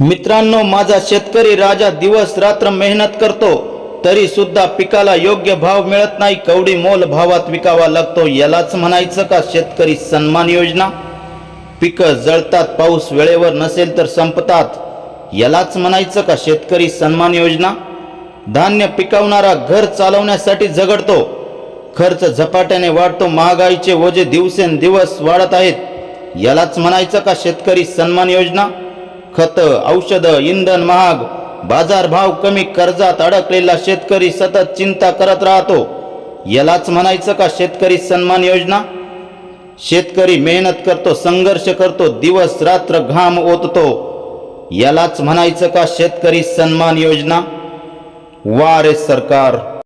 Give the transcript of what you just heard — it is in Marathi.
मित्रांनो माझा शेतकरी राजा दिवस रात्र मेहनत करतो तरी सुद्धा पिकाला योग्य भाव मिळत नाही कवडी मोल भावात विकावा लागतो. यालाच म्हणायचं का शेतकरी सन्मान योजना? पिकं जळतात पाऊस वेळेवर नसेल तर संपतात. यालाच म्हणायचं का शेतकरी सन्मान योजना? धान्य पिकवणारा घर चालवण्यासाठी झगडतो. खर्च झपाट्याने वाढतो महागाईचे ओझे दिवसेंदिवस वाढत आहेत. यालाच म्हणायचं का शेतकरी सन्मान योजना? खत औषधं इंधन महाग. बाजारभाव कमी कर्जात अडकलेला शेतकरी सतत चिंता करत राहतो. यालाच म्हणायचं का शेतकरी सन्मान योजना? शेतकरी मेहनत करतो संघर्ष करतो दिवस रात्र घाम ओततो. यालाच म्हणायचं का शेतकरी सन्मान योजना? वा रे सरकार.